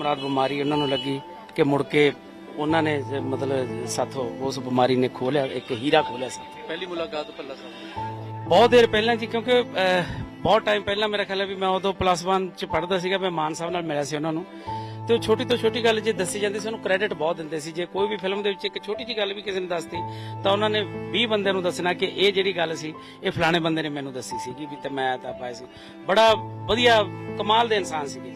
ਮਰਾਦ ਬਿਮਾਰੀ ਉਹਨਾਂ ਨੂੰ ਲੱਗੀ ਕਿ ਮੁੜ ਕੇ ਉਹਨਾਂ ਨੇ ਮਤਲਬ ਸਾਥੋਂ ਉਸ ਬਿਮਾਰੀ ਨੇ ਖੋਲਿਆ ਇੱਕ ਹੀਰਾ ਖੋਲਿਆ ਸੀ ਪਹਿਲੀ ਮੁਲਾਕਾਤ ਭੱਲਾ ਸਾਹਿਬ ਬਹੁਤ ਦੇਰ ਪਹਿਲਾਂ ਜੀ ਕਿਉਂਕਿ ਬਹੁਤ ਟਾਈਮ ਪਹਿਲਾਂ ਮੇਰਾ ਖਿਆਲ ਹੈ ਵੀ ਮੈਂ ਉਦੋਂ ਪਲੱਸ 1 ਚ ਪੜ੍ਹਦਾ ਸੀਗਾ ਮੈਂ ਮਾਨ ਸਾਹਿਬ ਨਾਲ ਮਿਲਿਆ ਸੀ ਉਹਨਾਂ ਨੂੰ। ਤੇ ਉਹ ਛੋਟੀ ਤੋਂ ਛੋਟੀ ਗੱਲ ਜੇ ਦੱਸੀ ਜਾਂਦੀ ਸੀ ਉਹਨੂੰ ਕ੍ਰੈਡਿਟ ਬਹੁਤ ਦਿੰਦੇ ਸੀ। ਜੇ ਕੋਈ ਵੀ ਫਿਲਮ ਦੇ ਵਿੱਚ ਇੱਕ ਛੋਟੀ ਜੀ ਗੱਲ ਵੀ ਕਿਸੇ ਨੇ ਦੱਸਤੀ ਤਾਂ ਉਹਨਾਂ ਨੇ 20 ਬੰਦਿਆਂ ਨੂੰ ਦੱਸਣਾ ਕਿ ਇਹ ਜਿਹੜੀ ਗੱਲ ਸੀ ਇਹ ਫਲਾਣੇ ਬੰਦੇ ਨੇ ਮੈਨੂੰ ਦੱਸੀ ਸੀਗੀ ਵੀ ਤੇ ਮੈਂ ਤਾਂ ਪਾਇਆ ਸੀ। ਬੜਾ ਵਧੀਆ ਕਮਾਲ ਦੇ ਇਨਸਾਨ ਸੀਗੇ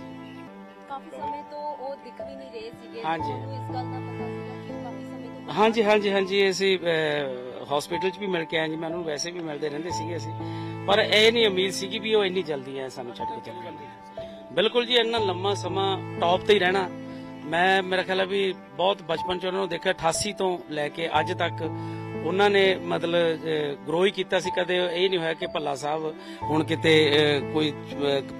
ਹਾਂਜੀ। ਤੁਹਾਨੂੰ ਇਸ ਗੱਲ ਦਾ ਪਤਾ ਸੀਗਾ ਕਿ ਉਹ ਕਾਫੀ ਸਮੇਂ ਤੋਂ ਹਾਂਜੀ ਹਾਂਜੀ ਹਾਂਜੀ ਅਸੀਂ ਹਸਪੀਟਲ 'ਚ ਵੀ ਮਿਲ ਕੇ ਆਏ ਜੀ ਮੈਂ ਉਹਨਾਂ ਨੂੰ ਵੈਸੇ ਵੀ ਮਿਲਦੇ ਰਹਿੰਦੇ ਸੀਗੇ ਅਸੀਂ। ਪਰ ਇਹ ਨਹੀਂ ਉਮੀਦ ਸੀਗੀ ਵੀ ਉਹ ਇੰਨੀ ਜਲਦੀ ਹੈ ਸਾਨੂੰ ਛੱਡ ਕੇ ਚਲੇ ਜਾਂਦੇ ਬਿਲਕੁਲ ਜੀ ਇੰਨਾ ਲੰਮਾ ਸਮਾਂ ਟੌਪ ਤੇ ਹੀ ਰਹਿਣਾ। ਮੈਂ ਮੇਰਾ ਖਿਆਲ ਹੈ ਵੀ ਬਹੁਤ ਬਚਪਨ 'ਚ ਉਹਨਾਂ ਨੂੰ ਦੇਖਿਆ 88 ਤੋਂ ਲੈ ਕੇ ਅੱਜ ਤੱਕ ਉਹਨਾਂ ਨੇ ਮਤਲਬ ਗਰੋ ਹੀ ਕੀਤਾ ਸੀ ਕਦੇ ਇਹ ਨਹੀਂ ਹੋਇਆ ਕਿ ਭੱਲਾ ਸਾਹਿਬ ਹੁਣ ਕਿਤੇ ਕੋਈ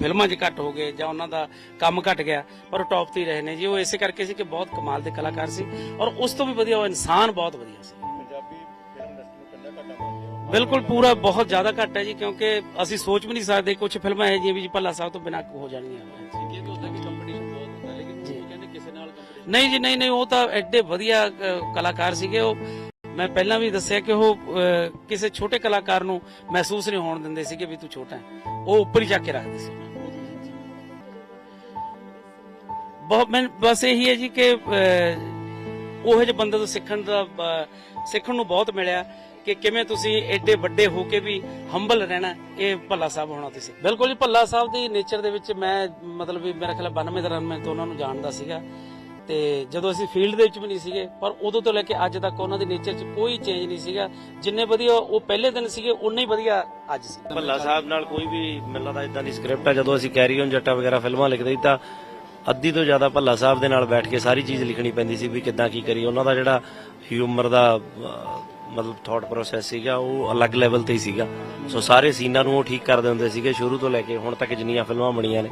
ਫਿਲਮਾਂ 'ਚ ਘੱਟ ਹੋ ਗਏ ਜਾਂ ਉਹਨਾਂ ਦਾ ਕੰਮ ਘਟ ਗਿਆ ਪਰ ਉਹ ਟੌਪ ਤੇ ਹੀ ਰਹੇ ਨੇ ਜੀ। ਉਹ ਇਸੇ ਕਰਕੇ ਸੀ ਕਿ ਬਹੁਤ ਕਮਾਲ ਦੇ ਕਲਾਕਾਰ ਸੀ ਔਰ ਉਸ ਤੋਂ ਵੀ ਵਧੀਆ ਉਹ ਇਨਸਾਨ ਬਹੁਤ ਵਧੀਆ ਸੀ। ਹੋ ਬਿਲਕੁਲ ਪੂਰਾ ਬਹੁਤ ਜ਼ਿਆਦਾ ਘੱਟ ਹੈ ਜੀ ਕਿਉਂਕਿ ਅਸੀਂ ਸੋਚ ਵੀ ਨਹੀਂ ਸਕਦੇ ਕੁਝ ਫਿਲਮਾਂ ਇਹ ਜਿਹੀਆਂ ਵੀ ਜੀ ਭੱਲਾ ਸਾਹਿਬ ਤੋਂ ਬਿਨਾਂ ਹੋ ਜਾਣਗੀਆਂ। ਕਿ ਇਹ ਹੁੰਦਾ ਕਿ ਕੰਪੀਟੀਸ਼ਨ ਬਹੁਤ ਹੁੰਦਾ ਹੈ, ਲੇਕਿਨ ਜੀ। ਉਹ ਕਹਿੰਦੇ ਕਿਸੇ ਨਾਲ ਕੰਪੀਟੀਸ਼ਨ ਨਹੀਂ ਜੀ ਨਹੀਂ ਨਹੀਂ ਉਹ ਤਾਂ ਐਡੇ ਵਧੀਆ ਕਲਾਕਾਰ ਸੀਗੇ ਉਹ ਮੈਂ ਪਹਿਲਾਂ ਵੀ ਦੱਸਿਆ ਕਿ ਉਹ ਕਿਸੇ ਛੋਟੇ ਕਲਾਕਾਰ ਨੂੰ ਮਹਿਸੂਸ ਨਹੀਂ ਹੋਣ ਦਿੰਦੇ ਸੀਗੇ ਵੀ ਤੂੰ ਛੋਟਾ ਹੈ। ਉਹ ਉੱਪਰ ਹੀ ਚੱਕ ਕੇ ਰੱਖਦੇ ਸੀ। ਬਹੁਤ ਮੈਂ ਬਸ ਇਹੀ ਹੈ ਜੀ ਕਿ ਅ, ਜਿਹੇ ਬੰਦੇ ਤੋਂ ਸਿੱਖਣ ਦਾ ਸਿੱਖਣ ਨੂੰ ਬਹੁਤ ਮਿਲਿਆ ਕਿ ਕਿਵੇਂ ਤੁਸੀਂ ਐਡੇ ਵੱਡੇ ਹੋ ਕੇ ਵੀ ਹੰਬਲ ਰਹਿਣਾ ਇਹ ਭੱਲਾ ਸਾਹਿਬ ਹੋਣਾ ਤੁਸੀਂ। ਬਿਲਕੁਲ ਜੀ ਭੱਲਾ ਸਾਹਿਬ ਦੀ ਨੇਚਰ ਦੇ ਵਿੱਚ ਮੈਂ ਮਤਲਬ ਵੀ ਮੇਰਾ ਖਿਆਲ ਹੈ 92 ਦੌਰਾਨ ਮੈਂ ਤੋਂ ਉਹਨਾਂ ਨੂੰ ਜਾਣਦਾ ਸੀਗਾ। ਤੇ ਜਦੋਂ ਅਸੀਂ ਫੀਲਡ ਦੇ ਵਿੱਚ ਵੀ ਨਹੀਂ ਸੀਗੇ, ਪਰ ਉਦੋਂ ਤੋਂ ਲੈ ਕੇ ਅੱਜ ਤੱਕ ਉਹਨਾਂ ਦੀ ਨੇਚਰ 'ਚ ਕੋਈ ਚੇਂਜ ਨਹੀਂ ਸੀਗਾ। ਜਿੰਨੇ ਵਧੀਆ ਉਹ ਪਹਿਲੇ ਦਿਨ ਸੀਗੇ, ਉਨੇ ਹੀ ਵਧੀਆ ਅੱਜ ਸੀ। ਭੱਲਾ ਸਾਹਿਬ ਨਾਲ ਕੋਈ ਵੀ ਮੈਨੂੰ ਲੱਗਦਾ ਇਦਾਂ ਦੀ ਸਕ੍ਰਿਪਟ ਆ, ਜਦੋਂ ਅਸੀਂ ਕੈਰੀ ਔਨ ਜੱਟਾ ਵਗੈਰਾ ਫਿਲਮਾਂ ਲਿਖਦੇ ਸੀ ਤਾਂ ਅੱਧੀ ਤੋਂ ਜ਼ਿਆਦਾ ਭੱਲਾ ਸਾਹਿਬ ਦੇ ਨਾਲ ਬੈਠ ਕੇ ਸਾਰੀ ਚੀਜ਼ ਲਿਖਣੀ ਪੈਂਦੀ ਸੀ ਵੀ ਕਿੱਦਾਂ ਕੀ ਕਰੀ ਉਹਨਾਂ ਦਾ ਜਿਹੜਾ ਹਿਊਮਰ ਦਾ ਮਤਲਬ ਥਾਟ ਪ੍ਰੋਸੈਸ ਸੀਗਾ, ਉਹ ਅਲੱਗ ਲੈਵਲ ਤੇ ਹੀ ਸੀਗਾ। ਸੋ ਸਾਰੇ ਸੀਨਾਂ ਨੂੰ ਉਹ ਠੀਕ ਕਰ ਦਿੰਦੇ ਸੀਗੇ, ਸ਼ੁਰੂ ਤੋਂ ਲੈ ਕੇ ਹੁਣ ਤੱਕ ਜਿੰਨੀਆਂ ਫਿਲਮਾਂ ਬਣੀਆਂ ਨੇ।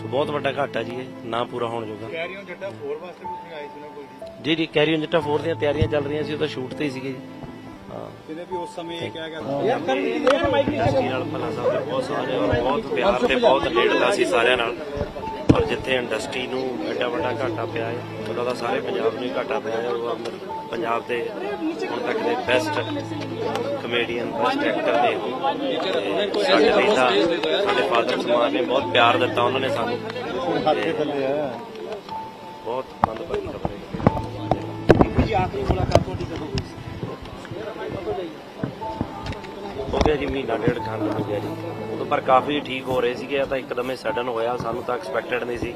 ਸੋ ਬਹੁਤ ਵੱਡਾ ਘਾਟਾ ਜੀ ਇਹ ਨਾ ਪੂਰਾ ਹੋਣ ਜੋਗਾ। ਔਨ ਜੱਟਾ 4 ਵਾਸਤੇ ਵੀ ਤੁਸੀਂ ਆਏ ਸੀ ਨਾ ਕੋਈ ਜੀ? ਜੀ ਜੀ ਕੈਰੀ ਔਨ ਜੱਟਾ 4 ਦੀਆਂ ਤਿਆਰੀਆਂ ਚੱਲ ਰਹੀਆਂ ਸੀ ਉਹ ਤਾਂ ਸ਼ੂਟ ਤੇ ਹੀ ਸੀਗੇ ਜੀ। ਹਾਂ। ਜਿਹਨੇ ਵੀ ਉਸ ਸਮੇਂ ਇਹ ਕਿਹਾ ਗਿਆ ਇੰਡਸਟਰੀ ਨਾਲ ਭੱਲਾ ਸਾਹਿਬ ਦੇ ਬਹੁਤ ਸਾਰੇ ਔਰ ਬਹੁਤ ਪਿਆਰ ਤੇ ਬਹੁਤ ਨੇੜਤਾ ਸੀ ਸਾਰਿਆਂ ਨਾਲ। ਔਰ ਜਿੱਥੇ ਇੰਡਸਟਰੀ ਨੂੰ ਐਡਾ ਵੱਡਾ ਘਾਟਾ ਪਿਆ ਹੈ ਉਹਦਾ ਤਾਂ ਸਾਰੇ ਪੰਜਾਬ ਨੂੰ ਹੀ ਘਾਟਾ ਪਿਆ ਹੈ, ਉਹ ਪੰਜਾਬ ਦੇ ਹੁਣ ਤੱਕ ਦੇ ਬੈਸਟ ਕਮੇਡੀਅਨ ਬੈਸਟ ਐਕਟਰ ਨੇ ਉਹ। ਸਾਡੇ ਲਈ ਤਾਂ ਸਾਡੇ ਫਾਦਰ ਸਮਾਨ ਨੇ ਬਹੁਤ ਪਿਆਰ ਦਿੱਤਾ ਉਹਨਾਂ ਨੇ ਸਾਨੂੰ। ਬਹੁਤ ਮੰਦਭਾਗੀ ਖਬਰ ਹੈ ਜੀ, ਆਖਰੀ ਮੁਲਾਕਾਤ ਤੁਹਾਡੀ ਕਦੋਂ ਹੋਈ? ਸੀ ਹੋ ਗਿਆ ਜੀ ਮਹੀਨਾ ਡੇਢ ਖਾਨ ਹੋ ਗਿਆ ਜੀ। ਉਦੋਂ ਪਰ ਕਾਫੀ ਠੀਕ ਹੋ ਰਹੇ ਸੀਗੇ ਇਹ ਤਾਂ ਇੱਕਦਮੇ ਸਡਨ ਹੋਇਆ ਸਾਨੂੰ ਤਾਂ ਐਕਸਪੈਕਟਡ ਨਹੀਂ ਸੀ।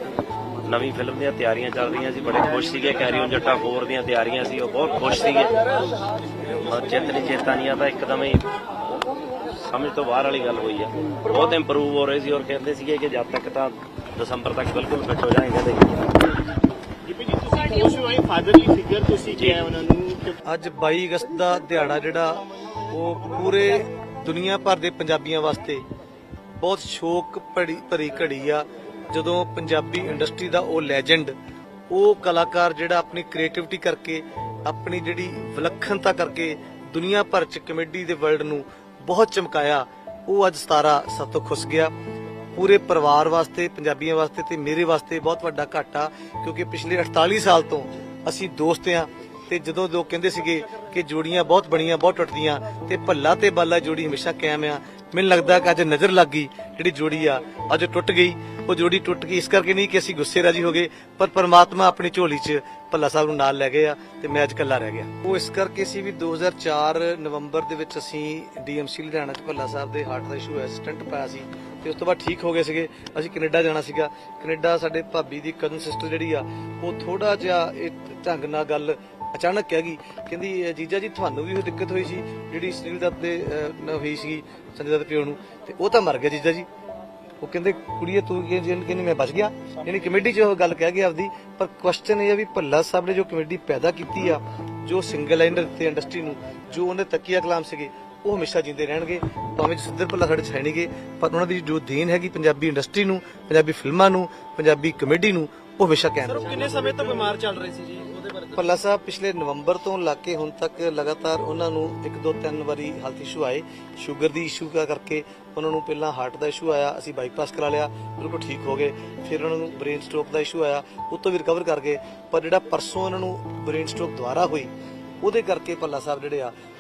ਨਵੀਂ ਫਿਲਮ ਦੀਆਂ ਤਿਆਰੀਆਂ ਚੱਲ ਰਹੀਆਂ ਸੀ ਬੜੇ ਖੁਸ਼ ਸੀਗੇ ਕੈਰੀ ਔਨ ਜੱਟਾ 4 ਦੀਆਂ ਤਿਆਰੀਆਂ ਸੀ ਉਹ ਬਹੁਤ ਖੁਸ਼ ਸੀਗੇ। ਔਰ ਚੇਤਨੀ ਚੇਤਾਨੀਆਂ ਤਾਂ ਇੱਕਦਮ ਹੀ ਸਮਝ ਤੋਂ ਬਾਹਰ ਵਾਲੀ ਗੱਲ ਹੋਈ ਆ। ਬਹੁਤ ਇੰਪਰੂਵ ਹੋ ਰਹੇ ਸੀ ਔਰ ਕਹਿੰਦੇ ਸੀਗੇ ਕਿ ਜਦ ਤੱਕ ਤਾਂ ਦਸੰਬਰ ਤੱਕ ਬਿਲਕੁਲ ਫਿੱਟ ਹੋ ਜਾਏਗਾ ਤੇ ਜਿਵੇਂ ਜੀ ਤੁਸੀਂ ਖੁਸ਼ ਹੋਏ ਫਾਦਰਲੀ ਫਿਗਰ ਤੁਸੀਂ ਕਿਹਾ ਉਹਨਾਂ ਨੂੰ ਕਿ ਅੱਜ 22 ਅਗਸਤ ਦਾ ਦਿਹਾੜਾ ਜਿਹੜਾ ਉਹ ਪੂਰੇ ਦੁਨੀਆ ਭਰ ਦੇ ਪੰਜਾਬੀਆਂ ਵਾਸਤੇ ਬਹੁਤ ਸ਼ੋਕ ਭਰੀ ਭਰੀ ਘੜੀ ਆ। ਜਦੋਂ ਪੰਜਾਬੀ ਇੰਡਸਟਰੀ ਦਾ ਉਹ ਲੈਜੈਂਡ ਉਹ ਕਲਾਕਾਰ ਜਿਹੜਾ ਆਪਣੀ ਕ੍ਰੀਏਟੀਵਿਟੀ ਕਰਕੇ, ਆਪਣੀ ਜਿਹੜੀ ਵਿਲੱਖਣਤਾ ਕਰਕੇ ਦੁਨੀਆ ਭਰ ਚ ਕਮੇਡੀ ਦੇ ਵਰਲਡ ਨੂੰ ਬਹੁਤ ਚਮਕਾਇਆ, ਉਹ ਅੱਜ 17 ਸਭ ਤੋਂ ਖੁੱਸ ਗਿਆ। ਪੂਰੇ ਪਰਿਵਾਰ ਵਾਸਤੇ, ਪੰਜਾਬੀਆਂ ਵਾਸਤੇ ਤੇ ਮੇਰੇ ਵਾਸਤੇ ਬਹੁਤ ਵੱਡਾ ਘਾਟਾ, ਕਿਉਂਕਿ ਪਿਛਲੇ 48 ਸਾਲ ਤੋਂ ਅਸੀਂ ਦੋਸਤ ਆ ਤੇ ਜਦੋਂ ਲੋਕ ਕਹਿੰਦੇ ਸੀਗੇ ਕਿ ਜੋੜੀਆਂ ਬਹੁਤ ਬਣੀਆਂ, ਬਹੁਤ ਟੁੱਟਦੀਆਂ ਤੇ ਭੱਲਾ ਤੇ ਬਾਲਾ ਜੋੜੀ ਹਮੇਸ਼ਾ ਕਾਇਮ ਆ। ਮੈਨੂੰ ਲੱਗਦਾ ਕਿ ਅੱਜ ਨਜ਼ਰ ਲੱਗ ਗਈ ਜਿਹੜੀ ਜੋੜੀ ਆ, ਅੱਜ ਉਹ ਟੁੱਟ ਗਈ। ਉਹ ਜੋੜੀ ਟੁੱਟ ਗਈ ਇਸ ਕਰਕੇ ਨਹੀਂ ਕਿ ਅਸੀਂ ਗੁੱਸੇ ਰਾਜੀ ਹੋ ਗਏ, ਪਰ ਪਰਮਾਤਮਾ ਆਪਣੀ ਝੋਲੀ 'ਚ ਭੱਲਾ ਸਾਹਿਬ ਨੂੰ ਨਾਲ ਲੈ ਗਏ ਆ ਤੇ ਮੈਂ ਅੱਜ ਇਕੱਲਾ ਰਹਿ ਗਿਆ। ਉਹ ਇਸ ਕਰਕੇ ਸੀ ਵੀ 2004 ਨਵੰਬਰ ਦੇ ਵਿੱਚ ਅਸੀਂ ਡੀਐਮਸੀ ਲੁਧਿਆਣਾ 'ਚ ਭੱਲਾ ਸਾਹਿਬ ਦੇ ਹਾਰਟ ਦਾ ਇਸ਼ੂ ਹੋਇਆ, ਸਟੰਟ ਪਾਇਆ ਸੀ ਤੇ ਉਸ ਤੋਂ ਬਾਅਦ ਠੀਕ ਹੋ ਗਏ ਸੀਗੇ। ਅਸੀਂ ਕੈਨੇਡਾ ਜਾਣਾ ਸੀਗਾ। ਕੈਨੇਡਾ ਸਾਡੇ ਭਾਬੀ ਦੀ ਕਜ਼ਨ ਸਿਸਟਰ ਜਿਹੜੀ ਆ, ਉਹ ਥੋੜਾ ਜਿਹਾ ਇਹ ਢੰਗ ਨਾਲ ਗੱਲ ਅਚਾਨਕ ਕਹਿ ਗਈ। ਕਹਿੰਦੀ "ਅ, ਜੀਜਾ ਜੀ ਤੁਹਾਨੂੰ ਵੀ ਉਹ ਦਿੱਕਤ ਹੋਈ ਸੀ ਜਿਹੜੀ ਸੁਨੀਲ ਦੱਤ ਦੇ ਨਾਲ ਹੋਈ ਸੀ ਸੰਜੇ ਦੱਤ ਪਿਓ ਨੂੰ। ਤੇ ਉਹ ਤਾਂ ਮਰ ਗਿਆ ਜੀਜਾ ਜੀ। ਉਹ ਕਹਿੰਦੇ ਕੁੜੀਏ ਤੂੰ ਕਹਿੰਦੀ ਮੈਂ ਬਚ ਗਿਆ। ਯਾਨੀ ਕਮੇਡੀ 'ਚ ਉਹ ਗੱਲ ਕਹਿ ਗਿਆ ਆਪਦੀ ਪਰ ਕੁਐਸਚਨ ਇਹ ਆ ਵੀ ਭੱਲਾ ਸਾਹਿਬ ਨੇ ਜੋ ਕਮੇਡੀ ਪੈਦਾ ਕੀਤੀ ਆ ਜੋ ਸਿੰਗਲ ਲਾਈਨਰ ਤੇ ਇੰਡਸਟਰੀ ਨੂੰ ਜੋ ਉਹਨੇ ਤਕੀਆ ਕਲਾਮ ਸੀਗੇ ਉਹ ਹਮੇਸ਼ਾ ਜਿੰਦੇ ਰਹਿਣਗੇ। ਭਾਵੇਂ ਜਸਿੰਦਰ ਭੱਲਾ ਸਾਡੇ 'ਚ ਹੈ ਨਹੀਂਗੇ ਪਰ ਉਹਨਾਂ ਦੀ ਜੋ ਦੇਣ ਹੈਗੀ ਪੰਜਾਬੀ ਇੰਡਸਟਰੀ ਨੂੰ ਪੰਜਾਬੀ ਫਿਲਮਾਂ ਨੂੰ ਪੰਜਾਬੀ ਕਮੇਡੀ ਨੂੰ ਉਹ ਹਮੇਸ਼ਾ ਕਾਇਮ ਰਹੇਗੀ ਕਿੰਨੇ ਸਮੇਂ ਤੋਂ ਬਿਮਾਰ ਚੱਲ ਰਹੇ ਸੀ ਜੀ? ਭੱਲਾ ਸਾਹਿਬ, ਪਿਛਲੇ ਨਵੰਬਰ ਤੋਂ ਲੱਗ ਕੇ ਹੁਣ ਤੱਕ ਲਗਾਤਾਰ ਉਹਨਾਂ ਨੂੰ ਇੱਕ ਦੋ ਤਿੰਨ ਵਾਰੀ ਹੈਲਥ ਇਸ਼ੂ ਆਏ। ਸ਼ੂਗਰ ਦੀ ਇਸ਼ੂ ਕਰਕੇ ਉਹਨਾਂ ਨੂੰ ਪਹਿਲਾਂ ਹਾਰਟ ਦਾ ਇਸ਼ੂ ਆਇਆ, ਅਸੀਂ ਬਾਈਪਾਸ ਕਰਾ ਲਿਆ, ਬਿਲਕੁਲ ਠੀਕ ਹੋ ਗਏ। ਫਿਰ ਉਹਨਾਂ ਨੂੰ ਬ੍ਰੇਨ ਸਟ੍ਰੋਕ ਦਾ ਇਸ਼ੂ ਆਇਆ, ਉਹ ਤੋਂ ਵੀ ਰਿਕਵਰ ਕਰ ਗਏ। ਪਰ ਜਿਹੜਾ ਪਰਸੋਂ ਉਹਨਾਂ ਨੂੰ ਬ੍ਰੇਨ ਸਟ੍ਰੋਕ ਦੁਬਾਰਾ ਹੋਈ, ਉਹਦੇ ਕਰਕੇ ਭੱਲਾ ਸਾਹਿਬ ਜਿਹੜੇ ਆ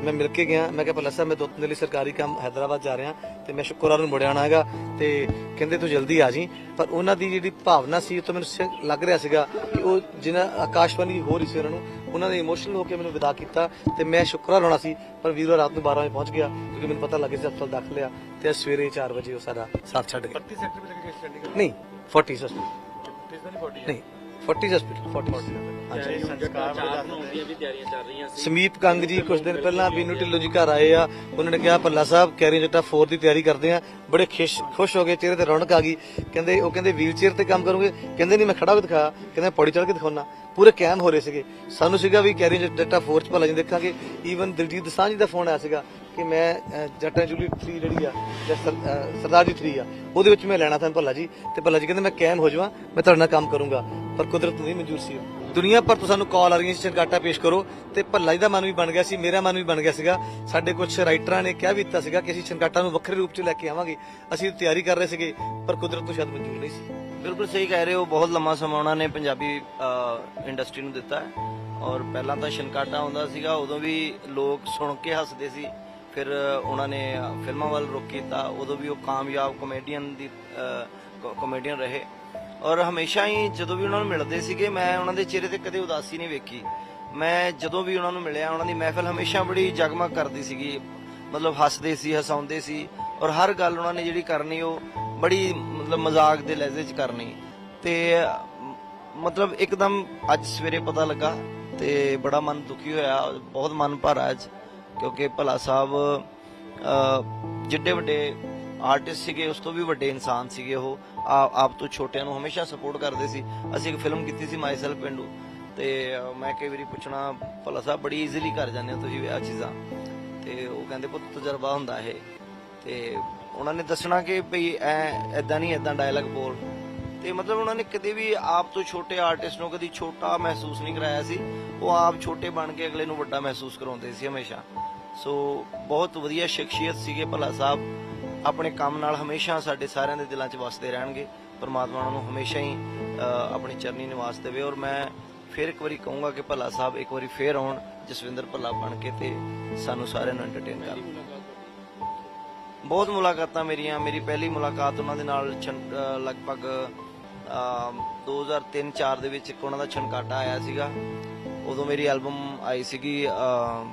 ਮੈਂ ਮਿਲ ਕੇ ਗਿਆ ਮੈਂ ਕਿਹਾ ਭੱਲਾ ਸਾਹਿਬ ਮੈਂ ਦੋ ਤਿੰਨ ਦਿਨ ਲਈ ਸਰਕਾਰੀ ਕੰਮ ਹੈਦਰਾਬਾਦ ਜਾ ਰਿਹਾ ਤੇ ਮੈਂ ਸ਼ੁੱਕਰਵਾਰ ਨੂੰ ਮੁੜ ਆਉਣਾ ਹੈਗਾ ਤੇ ਕਹਿੰਦੇ ਤੂੰ ਜਲਦੀ ਆ ਜੀ। ਪਰ ਉਹਨਾਂ ਦੀ ਜਿਹੜੀ ਭਾਵਨਾ ਸੀ ਉਹ ਤੋਂ ਮੈਨੂੰ ਸ- ਲੱਗ ਰਿਹਾ ਸੀਗਾ ਕਿ ਉਹ ਜਿਹਨਾਂ ਆਕਾਸ਼ਵਾਣੀ ਹੋ ਰਹੀ ਸੀ ਉਹਨਾਂ ਨੂੰ ਉਹਨਾਂ ਨੇ ਇਮੋਸ਼ਨਲ ਹੋ ਕੇ ਮੈਨੂੰ ਵਿਦਾ ਕੀਤਾ ਤੇ ਮੈਂ ਸ਼ੁੱਕਰਵਾਰ ਆਉਣਾ ਸੀ ਪਰ ਵੀਰਵਾਰ ਰਾਤ ਨੂੰ 12 ਵਜੇ ਪਹੁੰਚ ਗਿਆ ਕਿਉਂਕਿ ਮੈਨੂੰ ਪਤਾ ਲੱਗ ਗਿਆ ਸੀ ਹਸਪਤਾਲ ਦਾਖਲ ਆ ਤੇ ਅੱਜ ਸਵੇਰੇ 4 ਵਜੇ ਉਹ ਸਾਡਾ ਸਾਥ ਛੱਡ ਗਿਆ। 32 ਸੈਕਟਰ ਵਿੱਚ ਲੱਗੇ ਚੰਡੀਗੜ੍ਹ ਨਹੀਂ 40 ਹਸਪਤਾਲ ਕਿਸ ਦਾ ਨਹੀਂ 40 ਨਹੀਂ 40 ਹਸਪਤਾਲ 40 ਹਾਂਜੀ। ਸੰਸਕਾਰ ਚਾਰ ਨੂੰ ਦੀਆਂ ਵੀ ਤਿਆਰੀਆਂ ਚੱਲ ਰਹੀਆਂ ਸੀ। ਸਮੀਪ ਕੰਗ ਜੀ ਕੁਝ ਦਿਨ ਪਹਿਲਾਂ ਬੀਨੂ ਢਿੱਲੋਂ ਜੀ ਘਰ ਆਏ ਆ। ਉਹਨਾਂ ਨੇ ਕਿਹਾ ਭੱਲਾ ਸਾਹਿਬ ਕੈਰੀ ਜੱਟਾ 4 ਦੀ ਤਿਆਰੀ ਕਰਦੇ ਆ। ਬੜੇ ਖੁਸ਼ ਖੁਸ਼ ਹੋ ਗਏ ਚਿਹਰੇ ਤੇ ਰੌਣਕ ਆ ਗਈ। ਕਹਿੰਦੇ ਉਹ ਕਹਿੰਦੇ ਵੀਲ ਚੇਅਰ ਤੇ ਕੰਮ ਕਰੋਗੇ? ਕਹਿੰਦੇ ਨਹੀਂ ਮੈਂ ਖੜਾ ਹੋ ਕੇ ਦਿਖਾ ਕਹਿੰਦੇ ਪੌੜੀ ਚੜ ਕੇ ਦਿਖਾਉਣਾ ਪੂਰੇ ਕੈਮ ਹੋ ਰਹੇ ਸੀਗੇ। ਸਾਨੂੰ ਸੀਗਾ ਵੀ ਕੈਰੀ ਜੱਟਾ 4 ਚ ਭੱਲਾ ਜੀ ਦੇਖਾਂਗੇ। ਈਵਨ ਦਿਲਜੀਤ ਦਸਾਂਝ ਦਾ ਫੋਨ ਆਇਆ ਸੀਗਾ ਕਿ ਮੈਂ ਜੱਟਾਂ ਜੁਲੀ 3 ਜਿਹੜੀ ਆ ਜਾਂ ਸਰਦਾਰ ਜੀ 3 ਆ ਉਹਦੇ ਵਿੱਚ ਮੈਂ ਲੈਣਾ ਤਾਂ ਭੱਲਾ ਜੀ। ਤੇ ਭੱਲਾ ਜੀ ਕਹਿੰਦੇ ਮੈਂ ਕੈਮ ਹੋ ਜਾਵਾਂ ਮੈਂ ਤੁਹਾਡੇ ਨਾਲ ਕੰਮ ਕਰੂੰਗਾ। ਪਰ ਕੁਦਰਤ ਨਹੀਂ ਮਨਜ਼ੂਰ ਸੀ। ਦੁਨੀਆ ਭਰ ਤੋਂ ਸਾਨੂੰ ਕਾਲ ਆ ਰਹੀਆਂ ਸੀ ਚੰਕਾਟਾ ਪੇਸ਼ ਕਰੋ ਤੇ ਭੱਲਾ ਜੀ ਦਾ ਮਨ ਵੀ ਬਣ ਗਿਆ ਸੀ, ਮੇਰਾ ਮਨ ਵੀ ਬਣ ਗਿਆ ਸੀਗਾ। ਸਾਡੇ ਕੁਝ ਰਾਈਟਰਾਂ ਨੇ ਕਿਹਾ ਵੀ ਦਿੱਤਾ ਸੀਗਾ ਕਿ ਅਸੀਂ ਚੰਕਾਟਾ ਨੂੰ ਵੱਖਰੇ ਰੂਪ 'ਚ ਲੈ ਕੇ ਆਵਾਂਗੇ। ਅਸੀਂ ਤਿਆਰੀ ਕਰ ਰਹੇ ਸੀਗੇ, ਪਰ ਕੁਦਰਤ ਨੂੰ ਸ਼ਾਇਦ ਮਨਜ਼ੂਰ ਨਹੀਂ ਸੀ। ਬਿਲਕੁਲ ਸਹੀ ਕਹਿ ਰਹੇ ਹੋ, ਬਹੁਤ ਲੰਮਾ ਸਮਾਂ ਉਹਨਾਂ ਨੇ ਪੰਜਾਬੀ ਇੰਡਸਟਰੀ ਨੂੰ ਦਿੱਤਾ। ਹੈ ਔਰ ਪਹਿਲਾਂ ਤਾਂ ਸ਼ਨਕਾਟਾ ਆਉਂਦਾ ਸੀਗਾ, ਉਦੋਂ ਵੀ ਲੋਕ ਸੁਣ ਕੇ ਹੱਸਦੇ ਸੀ। ਫਿਰ ਉਹਨਾਂ ਨੇ ਫਿਲਮਾਂ ਵੱਲ ਰੁਖ ਕੀਤਾ, ਉਦੋਂ ਵੀ ਉਹ ਕਾਮਯਾਬ ਕਮੇਡੀਅਨ ਦੀ ਕਮੇਡੀਅਨ ਰਹੇ। ਔਰ ਹਮੇਸ਼ਾ ਹੀ ਜਦੋਂ ਵੀ ਉਹਨਾਂ ਨੂੰ ਮਿਲਦੇ ਸੀਗੇ ਮੈਂ ਉਹਨਾਂ ਦੇ ਚਿਹਰੇ ਤੇ ਕਦੇ ਉਦਾਸੀ ਨਹੀਂ ਵੇਖੀ। ਮੈਂ ਜਦੋਂ ਵੀ ਉਹਨਾਂ ਨੂੰ ਮਿਲਿਆ ਉਹਨਾਂ ਦੀ ਮਹਿਫਲ ਹਮੇਸ਼ਾ ਬੜੀ ਜਗਮਗ ਕਰਦੀ ਸੀਗੀ। ਮਤਲਬ ਹੱਸਦੇ ਸੀ ਹਸਾਉਂਦੇ ਸੀ ਔਰ ਹਰ ਗੱਲ ਉਹਨਾਂ ਨੇ ਜਿਹੜੀ ਕਰਨੀ ਉਹ ਬੜੀ ਮਤਲਬ ਮਜ਼ਾਕ ਦੇ ਲਹਿਜ਼ੇ 'ਚ ਕਰਨੀ। ਤੇ ਮਤਲਬ ਇੱਕਦਮ ਅੱਜ ਸਵੇਰੇ ਪਤਾ ਲੱਗਾ ਤੇ ਬੜਾ ਮਨ ਦੁਖੀ ਹੋਇਆ ਬਹੁਤ ਮਨ ਭਰਾ ਅੱਜ। ਕਿਉਂਕਿ ਭਲਾ ਸਾਹਿਬ ਅ, ਜਿੱਡੇ ਵੱਡੇ ਆਰਟਿਸਟ ਸੀਗੇ, ਉਸ ਤੋਂ ਵੀ ਵੱਡੇ ਇਨਸਾਨ ਸੀਗੇ ਉਹ। ਆਪ ਤੋਂ ਛੋਟਿਆਂ ਨੂੰ ਹਮੇਸ਼ਾ ਸਪੋਰਟ ਕਰਦੇ ਸੀ। ਅਸੀਂ ਇੱਕ ਫਿਲਮ ਕੀਤੀ ਸੀ ਮਾਈਸੈਲਫ ਪਿੰਡੂ। ਤੇ ਮੈਂ ਕਈ ਵਾਰੀ ਪੁੱਛਣਾ, ਭਲਾ ਸਾਹਿਬ, ਬੜੀ ਈਜ਼ੀਲੀ ਕਰ ਜਾਂਦੇ ਹੋ ਤੁਸੀਂ ਇਹ ਚੀਜ਼ਾਂ। ਤੇ ਉਹ ਕਹਿੰਦੇ, ਪੁੱਤ, ਤਜਰਬਾ ਹੁੰਦਾ ਇਹ। ਤੇ ਉਹਨਾਂ ਨੇ ਦੱਸਣਾ ਕਿ ਭਈ, ਐ ਐਦਾਂ ਨਹੀਂ ਐਦਾਂ ਡਾਇਲੌਗ ਬੋਲ। ਤੇ ਮਤਲਬ ਉਹਨਾਂ ਨੇ ਕਦੇ ਵੀ ਆਪ ਤੋਂ ਛੋਟੇ ਆਰਟਿਸਟ ਨੂੰ ਕਦੀ ਛੋਟਾ ਮਹਿਸੂਸ ਨਹੀਂ ਕਰਾਇਆ ਸੀ। ਉਹ ਆਪ ਛੋਟੇ ਬਣ ਕੇ ਅਗਲੇ ਨੂੰ ਵੱਡਾ ਮਹਿਸੂਸ ਕਰਾਉਂਦੇ ਸੀ ਹਮੇਸ਼ਾ। ਸੋ ਬਹੁਤ ਵਧੀਆ ਸ਼ਖਸੀਅਤ ਸੀਗੇ ਭਲਾ ਸਾਹਿਬ। ਆਪਣੇ ਕੰਮ ਨਾਲ ਹਮੇਸ਼ਾ ਸਾਡੇ ਸਾਰਿਆਂ ਦੇ ਦਿਲਾਂ 'ਚ ਵਸਦੇ ਰਹਿਣਗੇ। ਪਰਮਾਤਮਾ ਉਹਨਾਂ ਨੂੰ ਹਮੇਸ਼ਾ ਹੀ ਅ, ਆਪਣੀ ਚਰਨੀ ਨਿਵਾਸ ਦੇਵੇ ਔਰ ਮੈਂ ਫਿਰ ਇੱਕ ਵਾਰੀ ਕਹੂੰਗਾ ਕਿ ਭੱਲਾ ਸਾਹਿਬ ਇੱਕ ਵਾਰੀ ਫੇਰ ਆਉਣ ਜਸਵਿੰਦਰ ਭੱਲਾ ਬਣ ਕੇ ਤੇ ਸਾਨੂੰ ਸਾਰਿਆਂ ਨੂੰ ਐਂਟਰਟੇਨ ਕਰ। ਬਹੁਤ ਮੁਲਾਕਾਤਾਂ ਮੇਰੀਆਂ ਮੇਰੀ ਪਹਿਲੀ ਮੁਲਾਕਾਤ ਉਹਨਾਂ ਦੇ ਨਾਲ ਛਣ- ਅਹ ਲਗਭਗ 2003-4 ਦੇ ਵਿੱਚ ਇੱਕ ਉਹਨਾਂ ਦਾ ਛਣਕਾਟਾ ਆਇਆ ਸੀਗਾ। ਉਦੋਂ ਮੇਰੀ ਐਲਬਮ ਆਈ ਸੀਗੀ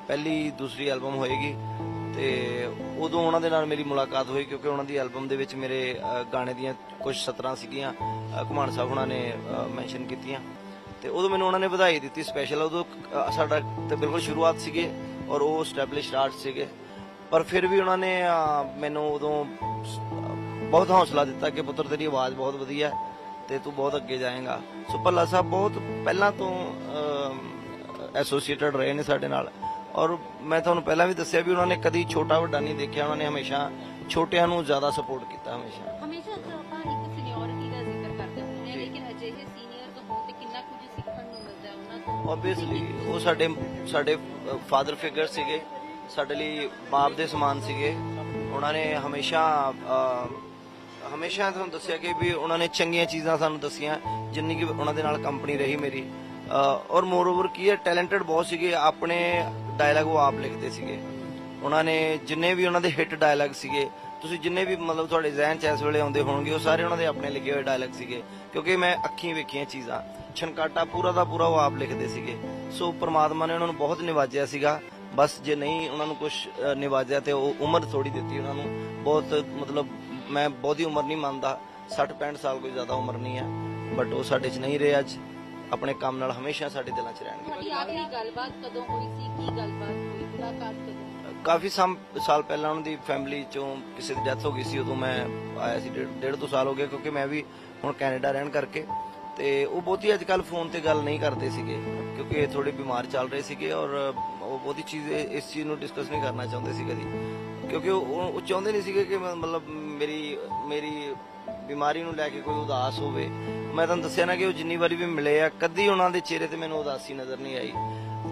ਪਹਿਲੀ ਦੂਸਰੀ ਐਲਬਮ ਹੋਏਗੀ। ਤੇ ਉਦੋਂ ਉਹਨਾਂ ਦੇ ਨਾਲ ਮੇਰੀ ਮੁਲਾਕਾਤ ਹੋਈ ਕਿਉਂਕਿ ਉਹਨਾਂ ਦੀ ਐਲਬਮ ਦੇ ਵਿੱਚ ਮੇਰੇ ਗਾਣੇ ਦੀਆਂ ਕੁਝ ਸਤਰਾਂ ਸੀਗੀਆਂ ਅਹ, ਘੁਮਾਣ ਸਾਹਿਬ ਉਹਨਾਂ ਨੇ ਮੈਂਸ਼ਨ ਕੀਤੀਆਂ। ਤੇ ਉਦੋਂ ਮੈਨੂੰ ਉਹਨਾਂ ਨੇ ਵਧਾਈ ਦਿੱਤੀ ਸਪੈਸ਼ਲ ਉਦੋਂ ਸਾਡਾ ਤੇ ਬਿਲਕੁਲ ਸ਼ੁਰੂਆਤ ਸੀਗੇ ਔਰ ਉਹ ਸਟੈਬਲਿਸ਼ਡ ਆਰਟ ਸੀਗੇ। ਪਰ ਫਿਰ ਵੀ ਉਹਨਾਂ ਨੇ ਮੈਨੂੰ ਉਦੋਂ ਬਹੁਤ ਹੌਸਲਾ ਦਿੱਤਾ ਕਿ ਪੁੱਤਰ ਤੇਰੀ ਆਵਾਜ਼ ਬਹੁਤ ਵਧੀਆ ਤੇ ਤੂੰ ਬਹੁਤ ਅੱਗੇ ਜਾਏਗਾ। ਸੋ ਭੱਲਾ ਸਾਹਿਬ ਬਹੁਤ ਪਹਿਲਾਂ ਤੋਂ ਐਸੋਸੀਏਟਡ ਰਹੇ ਨੇ ਸਾਡੇ ਨਾਲ। ਔਰ ਮੈਂ ਤੁਹਾਨੂੰ ਪਹਿਲਾਂ ਵੀ ਦੱਸਿਆ ਵੀ ਉਹਨਾਂ ਨੇ ਕਦੀ ਛੋਟਾ ਵੱਡਾ ਨਹੀਂ ਦੇਖਿਆ ਉਹਨਾਂ ਨੇ ਹਮੇਸ਼ਾ ਛੋਟਿਆਂ ਨੂੰ ਜ਼ਿਆਦਾ ਸਪੋਰਟ ਕੀਤਾ ਹਮੇਸ਼ਾ। ਹਮੇਸ਼ਾ ਤਾਂ ਆਪਾਂ ਇੱਕ ਸੀਨੀਅਰਿਟੀ ਦਾ ਜ਼ਿਕਰ ਕਰਦੇ ਹੁੰਦੇ ਹਾਂ ਲੇਕਿਨ ਅਜਿਹੇ ਸੀਨੀਅਰ ਤੋਂ ਹੋਣ ਤੇ ਕਿੰਨਾ ਕੁਝ ਸਿੱਖਣ ਨੂੰ ਮਿਲਦਾ ਹੈ ਉਹਨਾਂ ਤੋਂ? ਆਬਵੀਅਸਲੀ ਉਹ ਸਾਡੇ ਸਾਡੇ ਫਾਦਰ ਫਿਗਰ ਸੀਗੇ ਸਾਡੇ ਲਈ ਬਾਪ ਦੇ ਸਮਾਨ ਸੀਗੇ। ਉਹਨਾਂ ਨੇ ਹਮੇਸ਼ਾ ਹਮੇਸ਼ਾ ਤੁਹਾਨੂੰ ਦੱਸਿਆ ਕਿ ਵੀ ਉਹਨਾਂ ਨੇ ਚੰਗੀਆਂ ਚੀਜ਼ਾਂ ਸਾਨੂੰ ਦੱਸੀਆਂ ਜਿੰਨੀ ਕਿ ਉਹਨਾਂ ਦੇ ਨਾਲ ਕੰਪਨੀ ਰਹੀ ਮੇਰੀ। ਔਰ ਮੋਰਓਵਰ ਕੀ ਹੈ ਟੈਲੈਂਟਡ ਬਹੁਤ ਸੀਗੇ, ਆਪਣੇ ਡਾਇਲੌਗ ਉਹ ਆਪ ਲਿਖਦੇ ਸੀਗੇ। ਉਹਨਾਂ ਨੇ ਜਿੰਨੇ ਵੀ ਉਹਨਾਂ ਦੇ ਹਿੱਟ ਡਾਇਲੌਗ ਸੀਗੇ, ਤੁਸੀਂ ਜਿੰਨੇ ਵੀ ਮਤਲਬ ਤੁਹਾਡੇ ਜ਼ਿਹਨ 'ਚ ਇਸ ਵੇਲੇ ਆਉਂਦੇ ਹੋਣਗੇ, ਉਹ ਸਾਰੇ ਉਹਨਾਂ ਦੇ ਆਪਣੇ ਲਿਖੇ ਹੋਏ ਡਾਇਲੌਗ ਸੀਗੇ। ਕਿਉਂਕਿ ਮੈਂ ਅੱਖੀਂ ਵੇਖੀਆਂ ਚੀਜ਼ਾਂ ਛਨਕਾਟਾ ਪੂਰਾ ਦਾ ਪੂਰਾ ਉਹ ਆਪ ਲਿਖਦੇ ਸੀਗੇ। ਸੋ ਪ੍ਰਮਾਤਮਾ ਨੇ ਉਹਨਾਂ ਨੂੰ ਬਹੁਤ ਨਿਵਾਜਿਆ ਸੀਗਾ। ਬਸ ਜੇ ਨਹੀਂ ਉਹਨਾਂ ਨੂੰ ਕੁਝ ਨਿਵਾਜਿਆ ਤੇ ਉਹ ਉਮਰ ਥੋੜੀ ਦਿੱਤੀ ਉਹਨਾਂ ਨੂੰ। ਬਹੁਤ ਮਤਲਬ ਮੈਂ ਬਹੁਤੀ ਉਮਰ ਨਹੀਂ ਮੰਨਦਾ 60 65 ਸਾਲ ਕੋਈ ਜ਼ਿਆਦਾ ਉਮਰ ਨਹੀਂ ਹੈ ਬਟ ਉਹ ਸਾਡੇ 'ਚ ਨਹੀਂ ਰਹੇ ਅੱਜ। ਆਪਣੇ ਕੰਮ ਨਾਲ ਹਮੇਸ਼ਾ ਸਾਡੇ ਦਿਲਾਂ 'ਚ ਰਹਿਣਗੇ। ਤੁਹਾਡੀ ਆਖਰੀ ਗੱਲਬਾਤ ਕਦੋਂ ਹੋਈ ਸੀ? ਕੀ ਗੱਲਬਾਤ ਹੋਈ? ਮੁਲਾਕਾਤ ਕਦੋਂ ਕਾਫੀ ਸਮ ਸਾਲ ਪਹਿਲਾਂ ਉਹਨਾਂ ਦੀ ਫੈਮਿਲੀ ਚੋਂ ਕਿਸੇ ਦੀ ਡੈਥ ਹੋ ਗਈ ਸੀ ਉਦੋਂ ਮੈਂ ਆਇਆ ਸੀ ਡੇਢ ਡੇਢ ਦੋ ਸਾਲ ਹੋ ਗਏ ਕਿਉਂਕਿ ਮੈਂ ਵੀ ਹੁਣ ਕੈਨੇਡਾ ਰਹਿਣ ਕਰਕੇ। ਤੇ ਉਹ ਬਹੁਤੀ ਅੱਜ ਕੱਲ ਫੋਨ ਤੇ ਗੱਲ ਨਹੀਂ ਕਰਦੇ ਸੀਗੇ ਕਿਉਂਕਿ ਇਹ ਥੋੜੇ ਬਿਮਾਰ ਚੱਲ ਰਹੇ ਸੀਗੇ ਔਰ ਉਹ ਬਹੁਤੀ ਚੀਜ਼ ਇਸ ਚੀਜ਼ ਨੂੰ ਡਿਸਕਸ ਨਹੀਂ ਕਰਨਾ ਚਾਹੁੰਦੇ ਸੀ ਕਦੀ। ਕਿਉਂਕਿ ਉਹ ਉਹ ਚਾਹੁੰਦੇ ਨਹੀਂ ਸੀਗੇ ਕਿ ਮੈਂ- ਮਤਲਬ ਮੇਰੀ ਮੇਰੀ ਬਿਮਾਰੀ ਨੂੰ ਲੈ ਕੇ ਕੋਈ ਉਦਾਸ ਹੋਵੇ। ਮੈਂ ਤੁਹਾਨੂੰ ਦੱਸਿਆ ਨਾ ਕਿ ਉਹ ਜਿੰਨੀ ਵਾਰੀ ਵੀ ਮਿਲੇ ਆ, ਕਦੀ ਉਹਨਾਂ ਦੇ ਚਿਹਰੇ ਤੇ ਮੈਨੂੰ ਉਦਾਸੀ ਨਜ਼ਰ ਨਹੀਂ ਆਈ।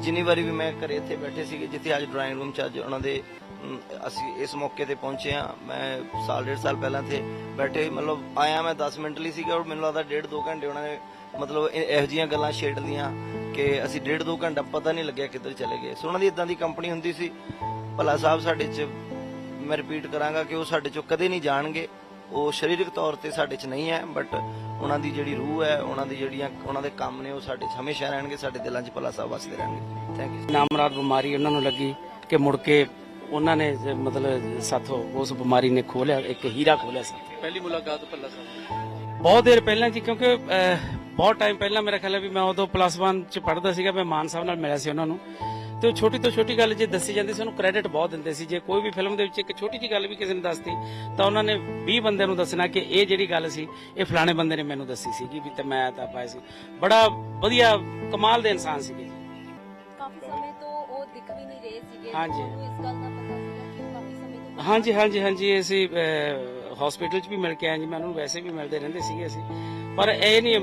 ਜਿੰਨੀ ਵਾਰੀ ਵੀ ਮੈਂ ਘਰੇ ਇੱਥੇ ਬੈਠੇ ਸੀਗੇ, ਜਿੱਥੇ ਅੱਜ ਡਰਾਇੰਗ ਰੂਮ ਚ ਅੱਜ ਉਹਨਾਂ ਦੇ ਅਸੀਂ ਇਸ ਮੌਕੇ ਤੇ ਪਹੁੰਚੇ ਆ ਮੈਂ ਸਾਲ, ਡੇਢ ਸਾਲ ਪਹਿਲਾਂ ਇੱਥੇ ਬੈਠੇ, ਮਤਲਬ ਆਇਆ ਮੈਂ 10 ਮਿੰਟ ਲਈ ਸੀਗਾ ਔਰ ਮੈਨੂੰ ਲੱਗਦਾ ਡੇਢ ਦੋ ਘੰਟੇ ਉਹਨਾਂ ਨੇ, ਮਤਲਬ ਇਹੋ ਜਿਹੀਆਂ ਗੱਲਾਂ ਛੇੜ ਲੀਆਂ ਕਿ ਅਸੀਂ ਡੇਢ ਦੋ ਘੰਟਾ ਪਤਾ ਨਹੀਂ ਲੱਗਿਆ ਕਿੱਧਰ ਚਲੇ ਗਏ। ਸੋ ਉਹਨਾਂ ਦੀ ਇਦਾਂ ਦੀ ਕੰਪਨੀ ਹੁੰਦੀ ਸੀ। ਭਲਾ ਸਾਹਿਬ ਸਾਡੇ ਚ, ਮੈਂ ਰਿਪੀਟ ਕਰਾਂਗਾ ਕਿ ਉਹ ਸਾਡੇ ਚੋਂ ਕਦੇ ਨਹੀਂ ਜਾਣਗੇ। ਉਹ ਸਰੀਰਕ ਤੌਰ ਤੇ ਸਾਡੇ ਚ ਨਹੀਂ ਹੈ ਬਟ ਉਹਨਾਂ ਦੀ ਜਿਹੜੀ ਰੂਹ ਹੈ ਉਹਨਾਂ ਦੀ ਜਿਹੜੀਆਂ ਉਹਨਾਂ ਦੇ ਕੰਮ ਨੇ ਉਹ ਸਾਡੇ ਹਮੇਸ਼ਾ ਰਹਿਣਗੇ ਸਾਡੇ ਦਿਲਾਂ 'ਚ ਭੱਲਾ ਸਾਹਿਬ ਵਸਦੇ ਰਹਿਣਗੇ। ਥੈਂਕ ਯੂ ਨਾਮਰਾਦ ਬਿਮਾਰੀ ਉਹਨਾਂ ਨੂੰ ਲੱਗੀ ਕਿ ਮੁੜ ਕੇ ਉਹਨਾਂ ਨੇ ਮਤਲਬ ਸਾਥੋਂ ਉਸ ਬਿਮਾਰੀ ਨੇ ਖੋਲਿਆ ਇੱਕ ਹੀਰਾ ਖੋਲਿਆ ਸੀ ਪਹਿਲੀ ਮੁਲਾਕਾਤ ਭੱਲਾ ਸਾਹਿਬ ਬਹੁਤ ਦੇਰ ਪਹਿਲਾਂ ਜੀ ਕਿਉਂਕਿ ਬਹੁਤ ਟਾਈਮ ਪਹਿਲਾਂ ਮੇਰਾ ਖਿਆਲ ਹੈ ਵੀ ਮੈਂ ਉਦੋਂ ਪਲੱਸ 1 ਚ ਪੜ੍ਹਦਾ ਸੀਗਾ ਮੈਂ ਮਾਨ ਸਾਹਿਬ ਨਾਲ ਮਿਲਿਆ ਸੀ ਉਹਨਾਂ ਨੂੰ। ਤੇ ਉਹ ਛੋਟੀ ਤੋਂ ਛੋਟੀ ਗੱਲ ਜੇ ਦੱਸੀ ਜਾਂਦੀ ਸੀ ਉਹਨੂੰ ਕ੍ਰੈਡਿਟ ਬਹੁਤ ਦਿੰਦੇ ਸੀ। ਜੇ ਕੋਈ ਵੀ ਫਿਲਮ ਦੇ ਵਿੱਚ ਇੱਕ ਛੋਟੀ ਜੀ ਗੱਲ ਵੀ ਕਿਸੇ ਨੇ ਦੱਸਤੀ ਤਾਂ ਉਹਨਾਂ ਨੇ 20 ਬੰਦਿਆਂ ਨੂੰ ਦੱਸਣਾ ਕਿ ਇਹ ਜਿਹੜੀ ਗੱਲ ਸੀ ਇਹ ਫਲਾਣੇ ਬੰਦੇ ਨੇ ਮੈਨੂੰ ਦੱਸੀ ਸੀਗੀ ਵੀ ਤੇ ਮੈਂ ਤਾਂ ਪਾਇਆ ਸੀ। ਬੜਾ ਵਧੀਆ ਕਮਾਲ ਦੇ ਇਨਸਾਨ ਸੀਗੇ ਕਾਫੀ ਸਮੇਂ ਤੋਂ ਉਹ ਦਿਖ ਵੀ ਨਹੀਂ ਰਹੇ ਸੀਗੇ। ਹਾਂਜੀ। ਇਸ ਗੱਲ ਦਾ ਪਤਾ ਸੀਗਾ ਕਿ ਕਾਫੀ ਸਮੇਂ ਤੋਂ ਹਾਂਜੀ ਹਾਂਜੀ ਹਾਂਜੀ ਅਸੀਂ ਹਸਪੀਟਲ 'ਚ ਵੀ ਮਿਲ ਕੇ ਆਏ ਜੀ। ਮੈਂ ਉਹਨਾਂ ਨੂੰ ਵੈਸੇ ਵੀ ਮਿਲਦੇ ਰਹਿੰਦੇ ਸੀਗੇ ਅਸੀਂ। ਪਰ ਇਹ ਨਹੀਂ